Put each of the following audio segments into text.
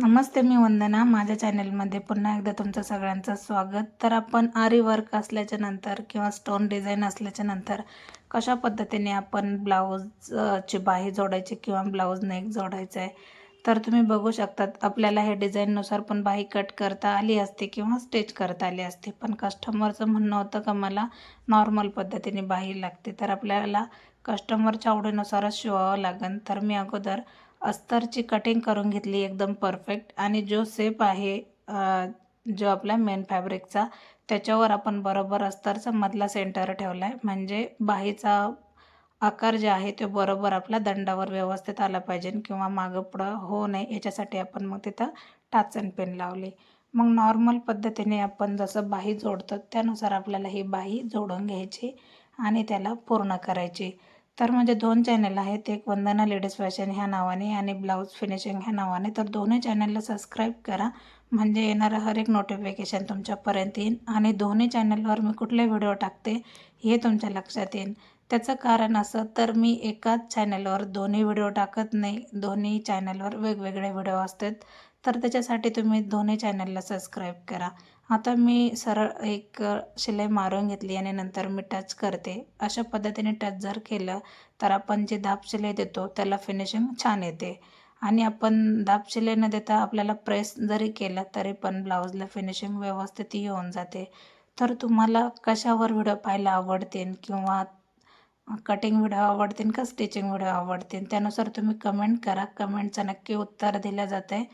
नमस्ते मी वंदना. माझ्या चॅनलमध्ये पुन्हा एकदा तुमचं सगळ्यांचं स्वागत. तर आपण आरी वर्क असल्याच्या नंतर किंवा स्टोन डिझाईन असल्याच्या नंतर कशा पद्धतीने आपण ब्लाऊजची बाही जोडायची किंवा ब्लाऊज नेक जोडायचं आहे? तर तुम्ही बघू शकतात आपल्याला हे डिझाईननुसार पण बाही कट करता आली असते किंवा स्टेच करता आली असते. पण कस्टमरचं म्हणणं होतं का मला नॉर्मल पद्धतीने बाही लागते. तर आपल्याला कस्टमरच्या आवडीनुसारच शिवावं लागेल तर मी अगोदर अस्तरची कटिंग करून घेतली एकदम परफेक्ट आणि जो सेप आहे जो आपला मेन फॅब्रिकचा त्याच्यावर आपण बरोबर अस्तरचा मधला सेंटर ठेवला आहे म्हणजे बाहीचा आकार जे आहे तो बरोबर आपला दंडावर व्यवस्थित आला पाहिजे किंवा मागं पुढं होऊ नये याच्यासाठी आपण मग तिथं टाचन पेन लावली. मग नॉर्मल पद्धतीने आपण जसं बाही जोडतो त्यानुसार आपल्याला ही बाही जोडून घ्यायची आणि त्याला पूर्ण करायची. तर म्हणजे दोन चॅनल आहेत. एक वंदना लेडीज फॅशन ह्या नावाने आणि ब्लाऊज फिनिशिंग ह्या नावाने. तर दोन्ही चॅनलला सबस्क्राईब करा. म्हणजे येणारं हर एक नोटिफिकेशन तुमच्यापर्यंत येईल आणि दोन्ही चॅनलवर मी कुठले व्हिडिओ टाकते हे तुमच्या लक्षात येईल त्याचं कारण असं तर मी एकाच चॅनलवर दोन्ही व्हिडिओ टाकत नाही. दोन्ही चॅनलवर वेगवेगळे व्हिडिओ असतात. तर त्याच्यासाठी तुम्ही दोन्ही चॅनलला सबस्क्राईब करा. आता मी सरळ एक शिलाई मारून घेतली आणि नंतर मी टच करते. अशा पद्धतीने टच जर केलं तर आपण जे धाप शिलाई देतो त्याला फिनिशिंग छान येते. आणि आपण दाब शिलाई न देता आपल्याला प्रेस जरी केला तरी पण ब्लाऊजला फिनिशिंग व्यवस्थित येऊन जाते. तर तुम्हाला कशावर व्हिडिओ पाहायला आवडतील किंवा कटिंग व्हिडिओ आवडतील का स्टिचिंग व्हिडिओ आवडतील त्यानुसार तुम्ही कमेंट करा. कमेंटचं नक्की उत्तर दिलं जातं आहे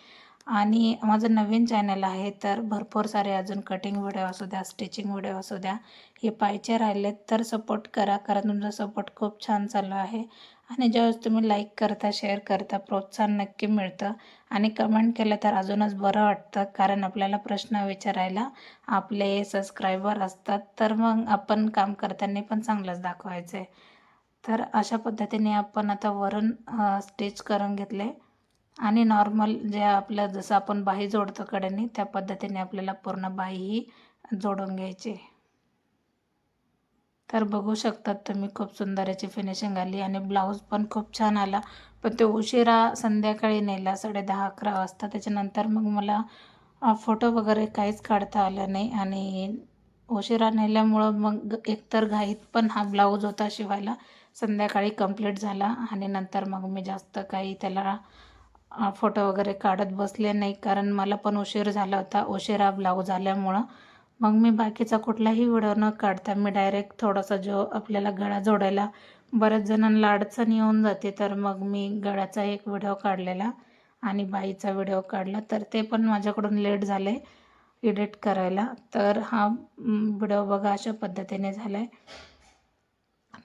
आणि माझं नवीन चॅनल आहे तर भरपूर सारे अजून कटिंग व्हिडिओ असू द्या स्टिचिंग व्हिडिओ असू द्या हे पाहायचे राहिलेत. तर सपोर्ट करा कारण तुमचा सपोर्ट खूप छान चालू आहे. आणि ज्यावेळेस तुम्ही लाईक करता शेअर करता प्रोत्साहन नक्की मिळतं. आणि कमेंट केलं तर अजूनच बरं वाटतं कारण आपल्याला प्रश्न विचारायला आपले सबस्क्रायबर असतात. तर मग आपण काम करताना पण चांगलंच दाखवायचं आहे तर अशा पद्धतीने आपण आता वरून स्टिच करून घेतले. आणि नॉर्मल जे आपलं जसं आपण बाही जोडतो कड्याने त्या पद्धतीने आपल्याला पूर्ण बाही ही जोडून घ्यायची. तर बघू शकतात तुम्ही खूप सुंदर याची फिनिशिंग आली आणि ब्लाऊज पण खूप छान आला. पण ते उशिरा संध्याकाळी नेला साडे दहा अकरा वाजता. त्याच्यानंतर मग मला फोटो वगैरे काहीच काढता आलं नाही आणि उशिरा नेल्यामुळं मग एकतर घाईत पण हा ब्लाऊज होता शिवायला संध्याकाळी कंप्लीट झाला आणि नंतर मग मी जास्त काही त्याला फोटो वगैरे काढत बसले नाही कारण मला पण उशीर झाला होता उशिरा ब्लाऊज आल्यामुळं मग मी बाकीचा कुठलाही व्हिडिओ न काढता मी डायरेक्ट थोडासा जो आपल्याला गळा जोडायला बऱ्याच जणांना अडचण येऊन जाते तर मग मी गळ्याचा एक व्हिडिओ काढलेला आणि बाईचा व्हिडिओ काढला. तर ते पण माझ्याकडून लेट झाले एडिट करायला. तर हा व्हिडिओ बघा अशा पद्धतीने झाला आहे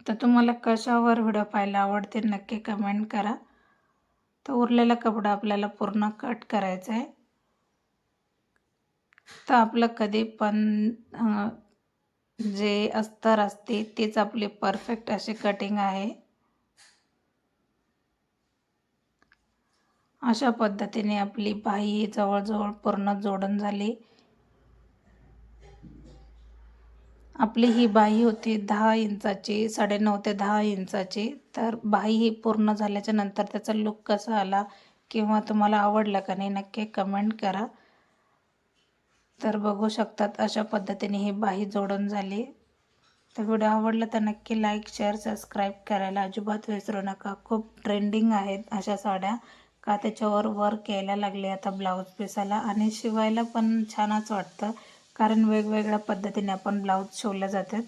तर तुम्हाला कशावर व्हिडिओ पाहायला आवडते नक्की कमेंट करा. तर उरलेला कपडा आपल्याला पूर्ण कट करायचा आहे. तर आपलं कधी पण जे अस्तर असते तेच आपली परफेक्ट अशी कटिंग आहे. अशा पद्धतीने आपली बाही जवळजवळ पूर्ण जोडून झाली. आपली ही बाही होती दहा इंचाची साडेनऊ ते दहा इंचाची. तर बाही ही पूर्ण झाल्याच्यानंतर त्याचा लुक कसा आला किंवा तुम्हाला आवडला का नाही नक्की कमेंट करा. तर बघू शकतात अशा पद्धतीने ही बाही जोडून झाली. तर व्हिडिओ आवडला तर नक्की लाईक शेअर सबस्क्राईब करायला अजिबात विसरू नका. खूप ट्रेंडिंग आहेत अशा साड्या. का त्याच्यावर वर्क यायला लागले आता ब्लाऊज पिसाला आणि शिवायला पण छानच वाटतं. कारण वेगवेगळ्या पद्धतीने आपण ब्लाऊज शिवल्या जातात.